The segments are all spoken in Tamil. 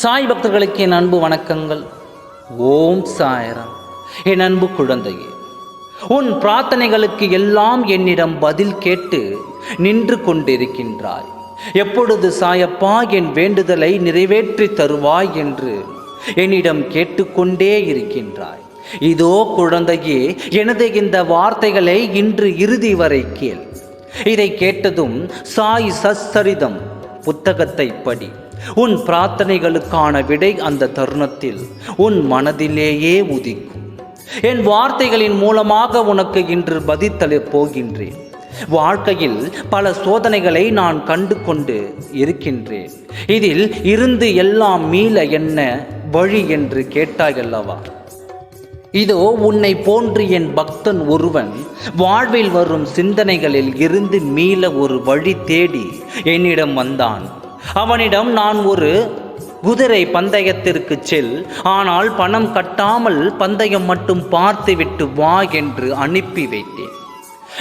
சாய் பக்தர்களுக்கு என் அன்பு வணக்கங்கள். ஓம் சாயரம். என் அன்பு குழந்தையே உன் பிரார்த்தனைகளுக்கு எல்லாம் என்னிடம் பதில் கேட்டு நின்று கொண்டிருக்கின்றாய். எப்பொழுது சாயப்பா என் வேண்டுதலை நிறைவேற்றி தருவாய் என்று என்னிடம் கேட்டுக்கொண்டே இருக்கின்றாய். இதோ குழந்தையே எனது இந்த வார்த்தைகளை இன்று இறுதி வரை கேள். இதை கேட்டதும் சாய் சச்சரிதம் புத்தகத்தை படி. உன் பிரார்த்தனைகளுக்கான விடை அந்த தருணத்தில் உன் மனதிலேயே உதிக்கும். என் வார்த்தைகளின் மூலமாக உனக்கு இன்று பதித்தள போகின்றேன். வாழ்க்கையில் பல சோதனைகளை நான் கண்டு கொண்டு இருக்கின்றேன். இதில் இருந்து எல்லாம் மீள என்ன வழி என்று கேட்டாயல்லவா இதோ உன்னை போன்று என் பக்தன் ஒருவன் வாழ்வில் வரும் சிந்தனைகளில் இருந்து மீள ஒரு வழி தேடி என்னிடம் வந்தான். அவனிடம் நான் ஒரு குதிரை பந்தயத்திற்கு செல் ஆனால் பணம் கட்டாமல் பந்தயம் மட்டும் பார்த்துவிட்டு வா என்று அனுப்பி வைத்தேன்.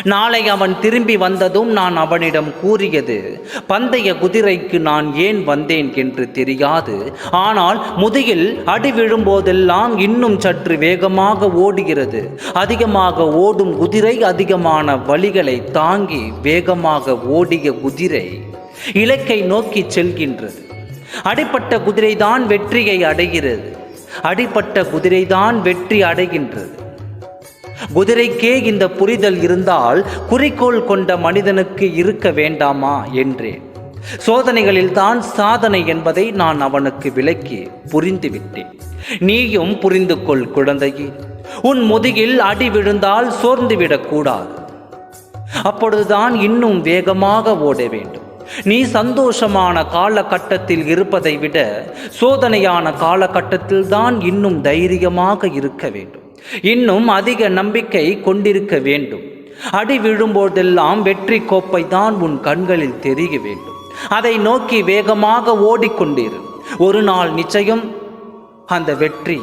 நாளை அவன் திரும்பி வந்ததும் நான் அவனிடம் கூறியது பந்தய குதிரைக்கு நான் ஏன் வந்தேன் என்று தெரியாது. ஆனால் முதுகில் அடி விழும்போதெல்லாம் இன்னும் சற்று வேகமாக ஓடுகிறது. அதிகமாக ஓடும் குதிரை அதிகமான வழிகளை தாங்கி வேகமாக ஓடிய குதிரை இலக்கை நோக்கி செல்கின்றது. அடிப்பட்ட குதிரைதான் வெற்றியை அடைகிறது. அடிப்பட்ட குதிரைதான் வெற்றி அடைகின்றது. குதிரைக்கே இந்த புரிதல் இருந்தால் குறிக்கோள் கொண்ட மனிதனுக்கு இருக்க வேண்டாமா என்றேன் சோதனைகளில் தான் சாதனை என்பதை நான் அவனுக்கு விளக்கி புரிந்துவிட்டேன் நீயும் புரிந்து கொள் குழந்தையே. உன் முதுகில் அடி விழுந்தால் சோர்ந்துவிடக் கூடாது அப்பொழுதுதான் இன்னும் வேகமாக ஓட வேண்டும். நீ சந்தோஷமான காலகட்டத்தில் இருப்பதை விட சோதனையான காலகட்டத்தில் தான் இன்னும் தைரியமாக இருக்க வேண்டும். இன்னும் அதிக நம்பிக்கை கொண்டிருக்க வேண்டும். அடி விழும்போதெல்லாம் வெற்றி கோப்பை தான் உன் கண்களில் தெரிய வேண்டும். அதை நோக்கி வேகமாக ஓடிக்கொண்டிரு. ஒரு நாள் நிச்சயம் அந்த வெற்றி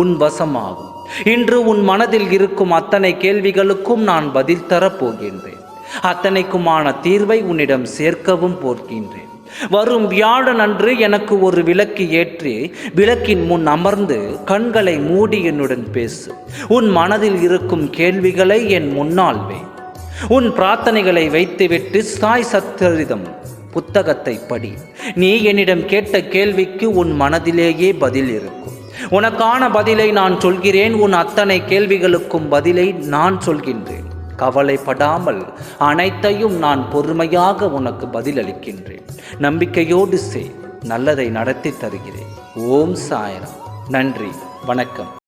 உன் வசமாகும். இன்று உன் மனதில் இருக்கும் அத்தனை கேள்விகளுக்கும் நான் பதில் தரப்போகின்றேன். அத்தனைக்குமான தீர்வை உன்னிடம் சேர்க்கவும் போர்க்கின்றேன். வரும் வியாழன் அன்று எனக்கு ஒரு விளக்கு ஏற்றி விளக்கின் முன் அமர்ந்து கண்களை மூடி என்னுடன் பேசு. உன் மனதில் இருக்கும் கேள்விகளை என் முன்னால் வை. உன் பிரார்த்தனைகளை வைத்துவிட்டு சாய் சத்தரிதம் புத்தகத்தை படி. நீ என்னிடம் கேட்ட கேள்விக்கு உன் மனதிலேயே பதில் இருக்கும். உனக்கான பதிலை நான் சொல்கிறேன். உன் அத்தனை கேள்விகளுக்கும் பதிலை நான் சொல்கின்றேன். கவலைப்படாமல் அனைத்தையும் நான் பொறுமையாக உனக்கு பதிலளிக்கின்றேன். நம்பிக்கையோடு செய் நல்லதை நடத்தி தருகிறேன். ஓம் சாயரம். நன்றி வணக்கம்.